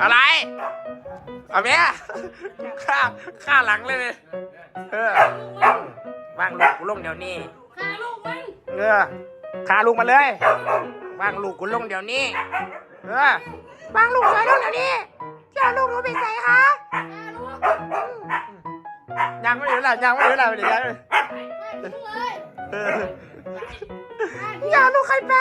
อะไรเอาแม่ข้าข้าหลังเลยเออวางลูกกูลงเดี๋ยวนี้ฆ่าลูกมันเออขาลูกมาเลยวางลูกกูลงเดี๋ยวนี้เออวางลูกเลยลงเดี๋ยวนี้จะเอาลูกหนูไปใส่คะฆ่าลูกยังไม่ถึงละยังไม่ถึงละเดี๋ยวยังฆ่าลูกเลยเออฆ่าอย่าเอาลูกใครไป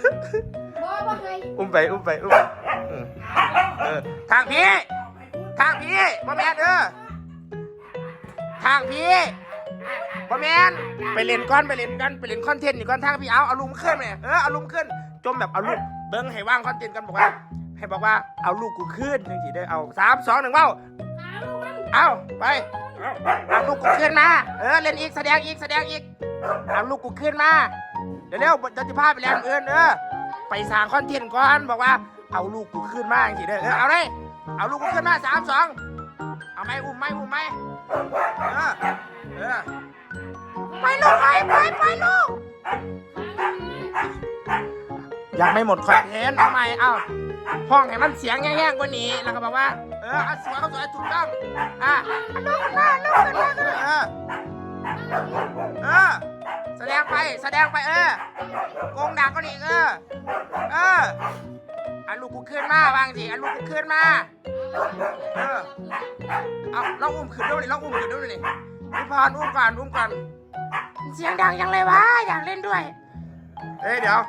เอานี่เดี๋ยวบอกว่าไงอุ้มไปอุ้มไปอุ้มไปเออเออทางพี่ทางพี่บ่แมนเออทางพี่บ่แมนไปเล่นก้อนไปเล่นกันไปเล่นคอนเทนต์นี่ก้อนทางพี่เอาเอาลุมขึ้นไปเออเอาลุมขึ้น จมแบบเอาลูกเบิ้งให้ว่างคอนเทนต์กันบอกว่า ให้บอกว่าเอาลูกกูขึ้นจังสิได้เอาสามสองหนึ่งเบ้าฆ่าลูกมันเอาไปเอาลูกกูขึ้นมา เออเล่นอีกแสดงอีกแสดงอีกเอาลูกกูขึ้นมา เดี๋ยวเร็วๆจะจะพาไปแลนด์เอินเออไปสร้างคอนเทนต์ก่อนบอกว่า เอาลูกกูขึ้นมาจังสิเด้อเออเอาเลยเอาลูกกูขึ้นมาสามสองเอาไหมอุ้มไหมอุ้มไหมเออเออไปลูกไปไปไปลูกยังไม่หมดคอนเทนต์เอาไหมเอาห้องให้มันเสียงแห้งๆกว่านี้แล้วก็บอกว่า เออเอาสวยเอาสวยถูกต้องอะเอาลูกขึ้นมาลูกขึ้นมาขึ้นมาเออเออ แสดงไปแสดงไปเออโกงดักก็นี่เออ เออเอาลูกกูขึ้นมาวางสิเอาลูกกูขึ้นมา เออ เอาลองอุ้มขึ้นด้วยดิลองอุ้มขึ้นด้วยดิพี่พรอุ้มก่อนอุ้มก่อน เสียงดังยังเลยวะอยากเล่นด้วย เอ้ยเดี๋ยว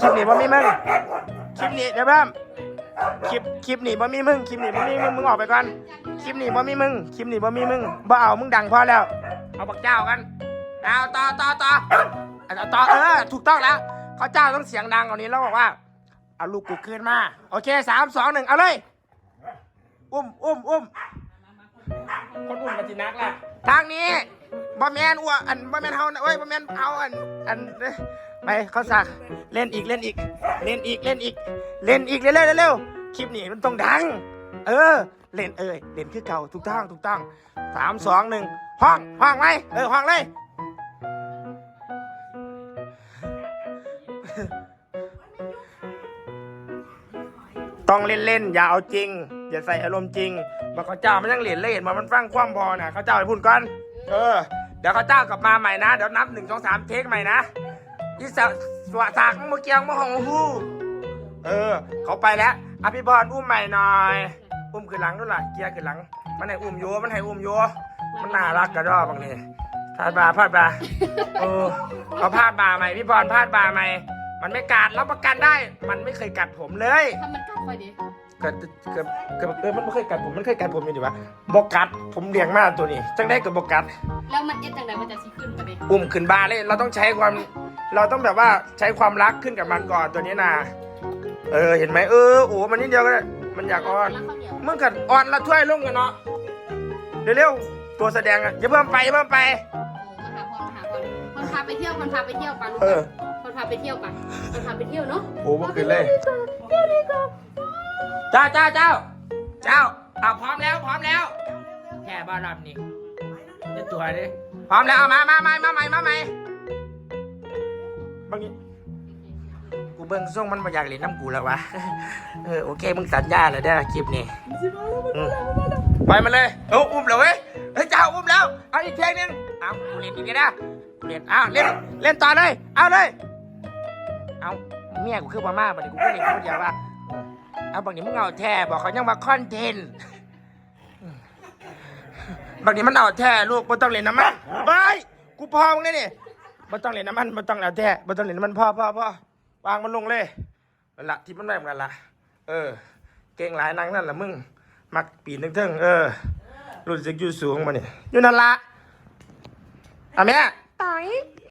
คลิปนี้ว่ามีมึง คลิปนี้เดี๋ยวเพิ่มคลิปคลิปนี่บ่มีมึง คลิปนี่บ่มีมึง มึงออกไปก่อน คลิปนี่บ่มีมึง คลิปนี่บ่มีมึงบ่เอา มึงดังพอแล้ว เอาบักเจ้ากัน เอาต่อต่อต่อเอาต่อเออถูกต้องแล้วเขาเจ้าต้องเสียงดังกว่านี้แล้วบอกว่า เอาลูกกูขึ้นมา โอเคสามสองหนึ่งเอาเลย อุ้มอุ้มอุ้มคนอุ้มกันจินักแหละทางนี้บ่แมนอ้วอันบ่แมนเฮานะเอ้ยบ่แมนเฮาอันอันเอ้ยไปเขาสักเล่นอีกเล่นอีก เล่นอีกเล่นอีก เล่นอีกเร็วๆเร็วๆคลิปนี้มันต้องดัง เออ เล่นเอ้ยเล่นคือเก่าถูกต้องถูกต้องสามสองหนึ่งห้องห้องไหมเออห้องเลย ต้องเล่นเล่นๆอย่าเอาจริง อย่าใส่อารมณ์จริงบอกเขาเจ้ามันยังเหรียญเล่นมามันฟังความบอน่ะเขาเจ้าไปพูดก่อนเออเดี๋ยวเขาเจ้ากลับมาใหม่นะเดี๋ยวนับหนึ่งสองสามเทคใหม่นะยี่สะสวะสากเมื่อกี้เมื่อของฮู้เออ เขาไปแล้วอภิบอลอุ้มใหม่หน่อยอุ้มขึ้นหลังด้วยล่ะเกียร์ขึ้นหลัง มันให้อุ้มโยมันให้อุ้มโยมันน่ารักกระดอบางนี่พาดบาพาดบาเออเขาพาดบาใหม่พี่บอลพาดบาใหม่ มันไม่กัดรับประกันได้ มันไม่เคยกัดผมเลยถ้ามันกัดคอยดิเกิดเกิดเกิดเออมันไม่เคยกัดผมมันเคยกัดผมอยู่ดีวะบอกกัดผมเลี้ยงมากตัวนี้จังได้กับบอกกัด แล้วมันเอ็ดจังไดมันจะสิขึ้นมาดิอุ้มขึ้นบาเลย เราต้องใช้ความ เราต้องแบบว่าใช้ความรักขึ้นกับมันก่อนตัวนี้นะเออเห็นไหมเออโอ้มันนิดเดียวก็ได้มันอยากอ่อนแล้วข้าวเหนียวมึงกัดอ่อนละถ้วยลงกันเนาะเร็วๆตัวแสดงอะอย่าเพิ่มไปอย่าเพิ่มไป โอ้มาหาพ่อมาหาพ่อมันพาไปเที่ยวมันพาไปเที่ยวปะลูกเออมัน พาไปเที่ยวปะมันพาไปเที่ยวเนาะโอ้เมื่อคืนเลยเจ้าเจ้าเจ้าเจ้าเอาพร้อมแล้วพร้อมแล้วแค่บอลรับนี่จะตัวดิพร้อมแล้วเอามามามามาใหม่มาใหม่บางทีกูเบิ่งส่งมันมาอยากเล่นน้ำกูแล้ววะเออโอเคมึงสัญญาแล้วเด้อคลิปนี้อืมไปมาเลยเอาอุ้มเลยเว้ยเฮ้ยเจ้าอุ้มแล้วเอาอีกเพลงหนึงเอากูเล่นอีกนะกูเล่นเอาเล่นเล่นต่อเลยเอาเลย เอาเมียกูคือมาม่าบัดนี้กูก็เล่นคนเดียวว่าเอาบางทีมึงเอาแท้บอกเขายังมาคอนเทนต์บางทีมันเอาแท้ลูกไม่ต้องเล่นน้ำมันไปกูพอมึงเลยนี่ไม่ต้องเล่นน้ำมันไม่ต้องเอาแท้ไม่ต้องเล่นน้ำมันพ่อพ่อพ่อวางมันลงเลยนั่นละที่มันได้เหมือนกันละเออ เก่งหลายนางนั่นละมึงมักปีนเทิงเออรุ่นสึกอยู่สูงมาเนี่ยอยู่นั่นละอะแม่ต่อย